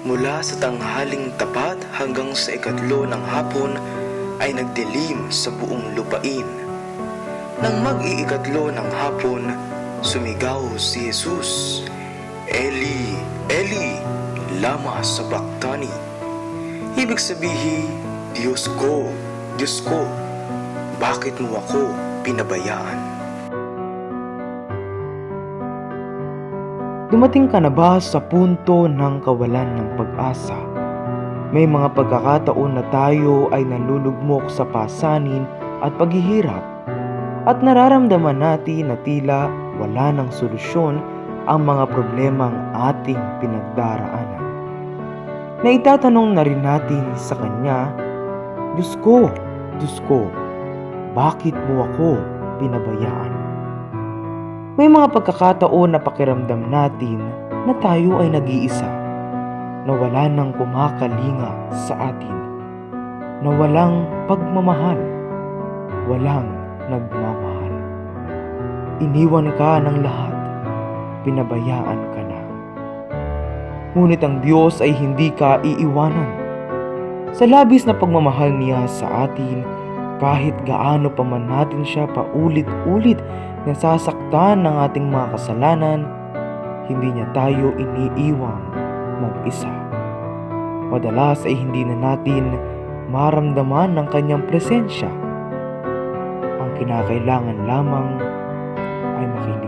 Mula sa tanghaling tapat hanggang sa ikatlo ng hapon ay nagdilim sa buong lupain. Nang mag-iikatlo ng hapon, sumigaw si Jesus, Eli, Eli, lama sabachthani. Ibig sabihin, Diyos ko, Diyos ko, bakit mo ako pinabayaan? Dumating ka na ba sa punto ng kawalan ng pag-asa? May mga pagkakataon na tayo ay nalulugmok sa pasanin at paghihirap at nararamdaman natin na tila wala ng solusyon ang mga problemang ating pinagdaraanan. Naitatanong na rin natin sa Kanya, Diyos ko, Diyos ko, bakit mo ako pinabayaan? May mga pagkakataon na pakiramdam natin na tayo ay nag-iisa, na wala nang kumakalinga sa atin, na walang pagmamahal, walang nagmamahal. Iniwan ka ng lahat, pinabayaan ka na. Ngunit ang Diyos ay hindi ka iiwanan. Sa labis na pagmamahal niya sa atin, kahit gaano pa man natin siya paulit-ulit nasasaktan ng ating mga kasalanan, hindi niya tayo iniiwang mag-isa. Madalas ay hindi na natin maramdaman ng kanyang presensya. Ang kinakailangan lamang ay makinig